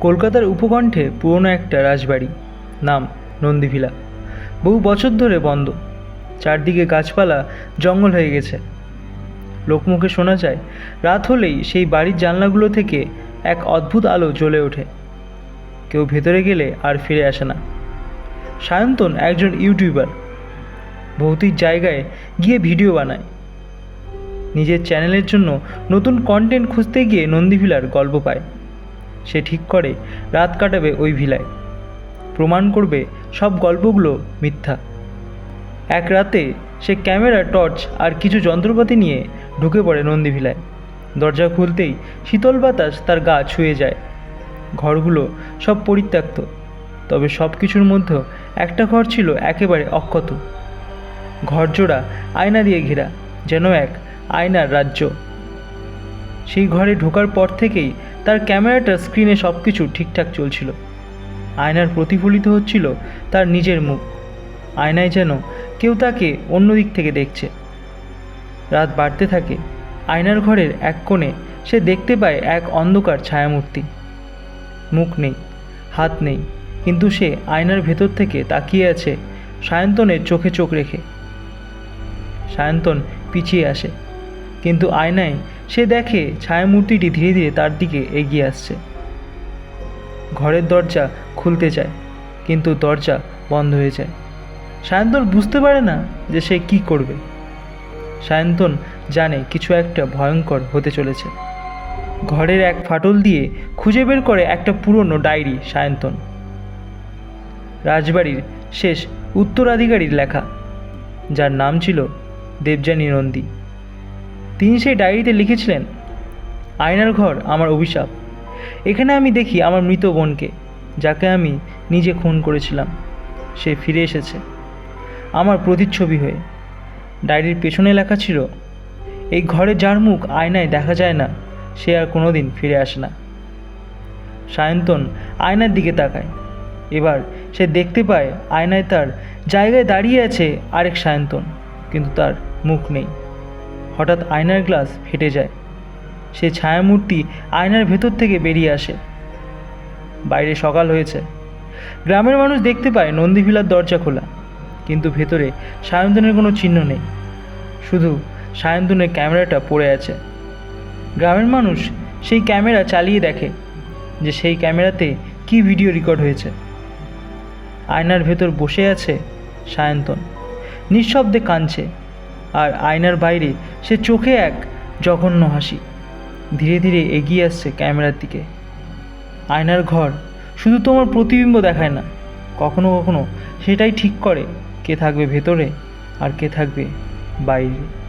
কলকাতার উপকণ্ঠে পুরনো একটা রাজবাড়ি, নাম নন্দীভিলা। বহু বছর ধরে বন্ধ। চারদিকে গাছপালা, জঙ্গল হয়ে গেছে। লোকমুখে শোনা যায়, রাত হলেই সেই বাড়ির জানলাগুলো থেকে এক অদ্ভুত আলো জ্বলে ওঠে। কেউ ভেতরে গেলে আর ফিরে আসে না। সায়ন্তন একজন ইউটিউবার। ভৌতিক জায়গায় গিয়ে ভিডিও বানায়। নিজের চ্যানেলের জন্য নতুন কন্টেন্ট খুঁজতে গিয়ে নন্দীভিলার গল্প পায়। সে ঠিক করে, রাত কাটাবে ওই ভিলায়। প্রমাণ করবে সব গল্পগুলো মিথ্যা। এক রাতে সে ক্যামেরা, টর্চ আর কিছু যন্ত্রপাতি নিয়ে ঢুকে পড়ে নন্দীভিলায় দরজা খুলতেই শীতল বাতাস তার গা ছুঁয়ে যায়। ঘরগুলো সব পরিত্যক্ত, তবে সব কিছুর মধ্যেও একটা ঘর ছিল একেবারে অক্ষত। ঘরজোড়া আয়না দিয়ে ঘেরা, যেন এক আয়নার রাজ্য। সেই ঘরে ঢোকার পর থেকেই তার ক্যামেরাটার স্ক্রিনে সব কিছু ঠিকঠাক চলছিল। আয়নার প্রতিফলিত হচ্ছিল তার নিজের মুখ। আয়নায় যেন কেউ তাকে অন্য দিক থেকে দেখছে। রাত বাড়তে থাকে। আয়নার ঘরের এক কোণে সে দেখতে পায় এক অন্ধকার ছায়ামূর্তি। মুখ নেই, হাত নেই, কিন্তু সে আয়নার ভেতর থেকে তাকিয়ে আছে সায়ন্তনের চোখে চোখ রেখে। সায়ন্তন পিছিয়ে আসে, কিন্তু আয়নায় সে দেখে ছায়ামূর্তিটি ধীরে ধীরে তার দিকে এগিয়ে আসছে। ঘরের দরজা খুলতে চায়, কিন্তু দরজা বন্ধ হয়ে যায়। সায়ন্তন বুঝতে পারে না যে সে কি করবে। সায়ন্তন জানে কিছু একটা ভয়ঙ্কর হতে চলেছে। ঘরের এক ফাটল দিয়ে খুঁজে বের করে একটা পুরনো ডায়েরি সায়ন্তন। রাজবাড়ির শেষ উত্তরাধিকারীর লেখা, যার নাম ছিল দেবযানী নন্দী। তিনি সেই ডায়েরিতে লিখেছিলেন, আয়নার ঘর, আমার অভিশাপ। এখানে আমি দেখি আমার মৃত বোনকে, যাকে আমি নিজে খুন করেছিলাম। সে ফিরে এসেছে, আমার প্রতিচ্ছবি হয়ে। ডায়েরির পেছনে লেখা ছিল, এই ঘরে যার মুখ আয়নায় দেখা যায় না, সে আর কোনো দিন ফিরে আসে না। সায়ন্তন আয়নার দিকে তাকায়। এবার সে দেখতে পায় আয়নায় তার জায়গায় দাঁড়িয়ে আছে আরেক সায়ন্তন, কিন্তু তার মুখ নেই। হঠাৎ আয়নার গ্লাস ফেটে যায়। সে ছায়ামূর্তি আয়নার ভেতর থেকে বেরিয়ে আসে। বাইরে সকাল হয়েছে। গ্রামের মানুষ দেখতে পায় নন্দীভিলার দরজা খোলা, কিন্তু ভেতরে সায়ন্তনের কোনো চিহ্ন নেই। শুধু সায়ন্তনের ক্যামেরাটা পড়ে আছে। গ্রামের মানুষ সেই ক্যামেরা চালিয়ে দেখে যে সেই ক্যামেরাতে কি ভিডিও রেকর্ড হয়েছে। আয়নার ভেতর বসে আছে সায়ন্তন। নিঃশব্দে কাঁদছে। আর আয়নার বাইরে সে চোখে এক জঘন্য হাসি। ধীরে ধীরে এগিয়ে আসছে ক্যামেরার দিকে। আয়নার ঘর শুধু তোমার প্রতিবিম্ব দেখায় না, কখনো কখনো সেটাই ঠিক করে কে থাকবে ভেতরে আর কে থাকবে বাইরে।